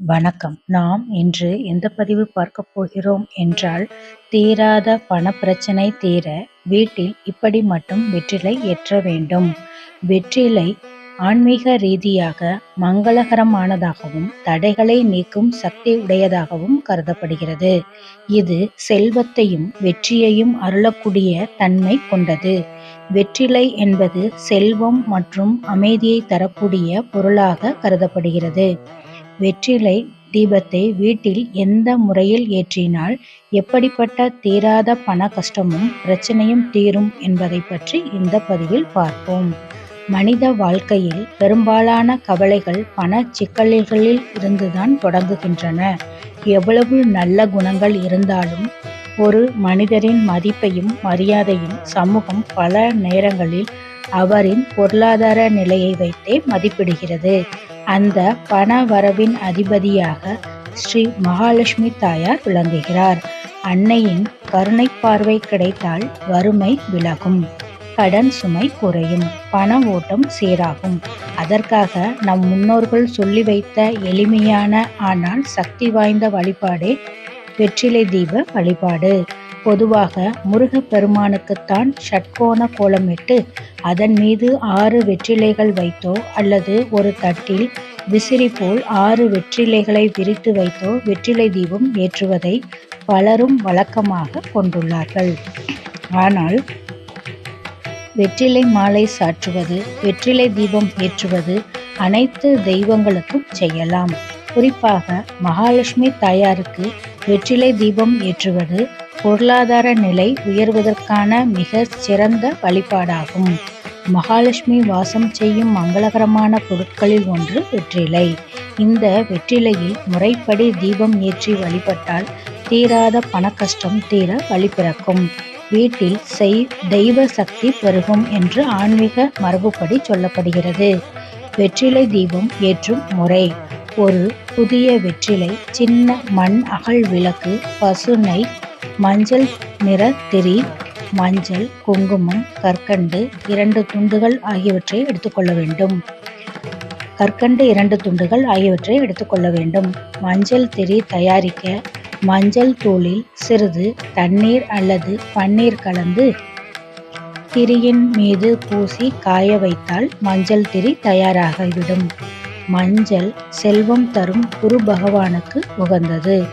வணக்கம். நாம் இன்று எந்த பதிவு பார்க்க போகிறோம் என்றால் தீராத பணப்பிரச்சனை தீர வீட்டில் இப்படி மட்டும் வெற்றிலை ஏற்ற வேண்டும். வெற்றிலை ஆன்மீக ரீதியாக மங்களகரமானதாகவும் தடைகளை நீக்கும் சக்தி உடையதாகவும் கருதப்படுகிறது. இது செல்வத்தையும் வெற்றியையும் அருளக்கூடிய தன்மை கொண்டது. வெற்றிலை என்பது செல்வம் மற்றும் அமைதியை தரக்கூடிய பொருளாக கருதப்படுகிறது. வெற்றிலை தீபத்தை வீட்டில் எந்த முறையில் ஏற்றினால் எப்படிப்பட்ட தீராத பண கஷ்டமும் பிரச்சனையும் தீரும் என்பதை பற்றி இந்த பதிவில் பார்ப்போம். மனித வாழ்க்கையில் பெரும்பாலான கவலைகள் பண சிக்கல்களில் இருந்துதான் தொடங்குகின்றன. எவ்வளவு நல்ல குணங்கள் இருந்தாலும் ஒரு மனிதரின் மதிப்பையும் மரியாதையும் சமூகம் பல நேரங்களில் அவரின் பொருளாதார நிலையை வைத்தே மதிப்பிடுகிறது. அந்த பண வரவின் அதிபதியாக ஸ்ரீ மகாலட்சுமி தாயார் விளங்குகிறார். அன்னையின் கருணை பார்வை கிடைத்தால் வறுமை விலகும். கடன் சுமை குறையும். பண ஓட்டம் சீராகும். அதற்காக நம் முன்னோர்கள் சொல்லி வைத்த எளிமையான ஆனால் சக்தி வாய்ந்த வழிபாடே வெற்றிலை தீப வழிபாடு. பொதுவாக முருகப்பெருமானுக்குத்தான் ஷட்கோண கோலமிட்டு அதன் மீது ஆறு வெற்றிலைகள் வைத்தோ அல்லது ஒரு தட்டில் விசிறி போல் ஆறு வெற்றிலைகளை விரித்து வைத்தோ வெற்றிலை தீபம் ஏற்றுவதை பலரும் வழக்கமாக கொண்டுள்ளார்கள். ஆனால் வெற்றிலை மாலை சாற்றுவது வெற்றிலை தீபம் ஏற்றுவது அனைத்து தெய்வங்களுக்கும் செய்யலாம். குறிப்பாக மகாலட்சுமி தாயாருக்கு வெற்றிலை தீபம் ஏற்றுவது பொருளாதார நிலை உயர்வதற்கான மிக சிறந்த வழிபாடாகும். மகாலட்சுமி வாசம் செய்யும் மங்களகரமான பொருட்களில் ஒன்று வெற்றிலை. இந்த வெற்றிலையில் முறைப்படி தீபம் ஏற்றி வழிபட்டால் தீராத பணக்கஷ்டம் தீர வழிபிறக்கும் வீட்டில் செய் தெய்வ சக்தி பெருகும் என்று ஆன்மீக மரபுப்படி சொல்லப்படுகிறது. வெற்றிலை தீபம் ஏற்றும் முறை. ஒரு புதிய வெற்றிலை சின்ன மண் அகல் விளக்கு பசுனை மஞ்சள் நிற திரி மஞ்சள் குங்குமம் கற்கண்டு இரண்டு துண்டுகள் ஆகியவற்றை எடுத்துக்கொள்ள வேண்டும். கற்கண்டு இரண்டு துண்டுகள் ஆகியவற்றை எடுத்துக்கொள்ள வேண்டும். மஞ்சள் திரி தயாரிக்க மஞ்சள் தூளில் சிறிது தண்ணீர் அல்லது பன்னீர் கலந்து திரியின் மீது பூசி காய வைத்தால் மஞ்சள் திரி தயாராகிவிடும். மஞ்சள் செல்வம் தரும் குரு பகவானுக்கு உகந்தது.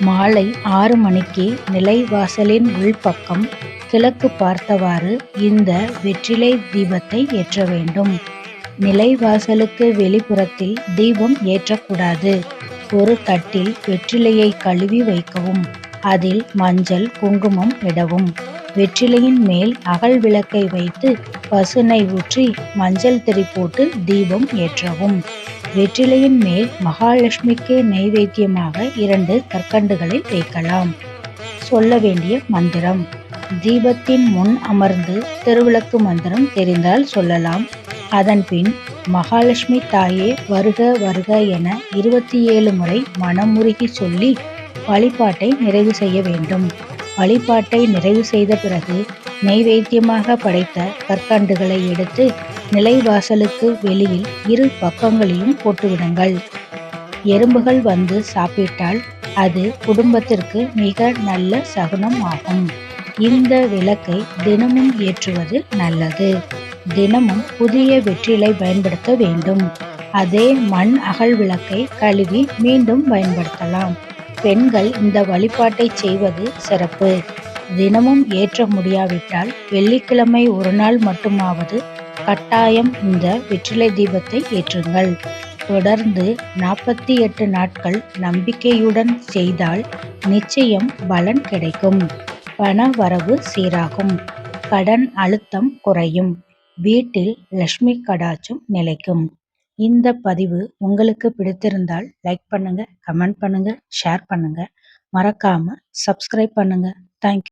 மாலை ஆறு மணிக்கு நிலைவாசலின் உள்பக்கம் கிழக்கு பார்த்தவாறு இந்த வெற்றிலை தீபத்தை ஏற்ற வேண்டும். நிலைவாசலுக்கு வெளிப்புறத்தில் தீபம் ஏற்றக்கூடாது. ஒரு தட்டில் வெற்றிலையை கழுவி வைக்கவும். அதில் மஞ்சள் குங்குமம் இடவும். வெற்றிலையின் மேல் அகல் விளக்கை வைத்து பசுனை ஊற்றி மஞ்சள் திரி போட்டு தீபம் ஏற்றவும். வெற்றிலையின் மேல் மகாலட்சுமிக்கு நைவேத்தியமாக இரண்டு கற்கண்டுகளை வைக்கலாம் சொல்ல வேண்டிய மந்திரம். தீபத்தின் முன் அமர்ந்து திருவிளக்கு மந்திரம் தெரிந்தால் சொல்லலாம். அதன்பின் மகாலட்சுமி தாயே வருக வருக என இருபத்தி ஏழு முறை மனமுருகி சொல்லி வழிபாட்டை நிறைவு செய்ய வேண்டும். வழிபாட்டை நிறைவு செய்த பிறகு நெய்வேத்தியமாக படைத்த கற்கண்டுகளை எடுத்து நிலைவாசலுக்கு வெளியில் இரு பக்கங்களையும் போட்டுவிடுங்கள். எறும்புகள் வந்து சாப்பிட்டால் அது குடும்பத்திற்கு மிக நல்ல சகுனம் ஆகும். இந்த விளக்கை தினமும் ஏற்றுவது நல்லது. தினமும் புதிய வெற்றிலை பயன்படுத்த வேண்டும். அதே மண் அகல் விளக்கை கழுவி மீண்டும் பயன்படுத்தலாம். பெண்கள் இந்த வழிபாட்டை செய்வது சிறப்பு. தினமும் ஏற்ற முடியாவிட்டால் வெள்ளிக்கிழமை ஒரு நாள் மட்டுமாவது கட்டாயம் இந்த வெற்றிலை தீபத்தை ஏற்றுங்கள். தொடர்ந்து நாற்பத்தி எட்டு நாட்கள் நம்பிக்கையுடன் செய்தால் நிச்சயம் பலன் கிடைக்கும். பண வரவு சீராகும். கடன் அழுத்தம் குறையும். வீட்டில் லட்சுமி கடாச்சும் நிலைக்கும். இந்த பதிவு உங்களுக்கு பிடித்திருந்தால் லைக் பண்ணுங்க கமெண்ட் பண்ணுங்க ஷேர் பண்ணுங்க. மறக்காம சப்ஸ்கிரைப் பண்ணுங்க. தேங்க்யூ.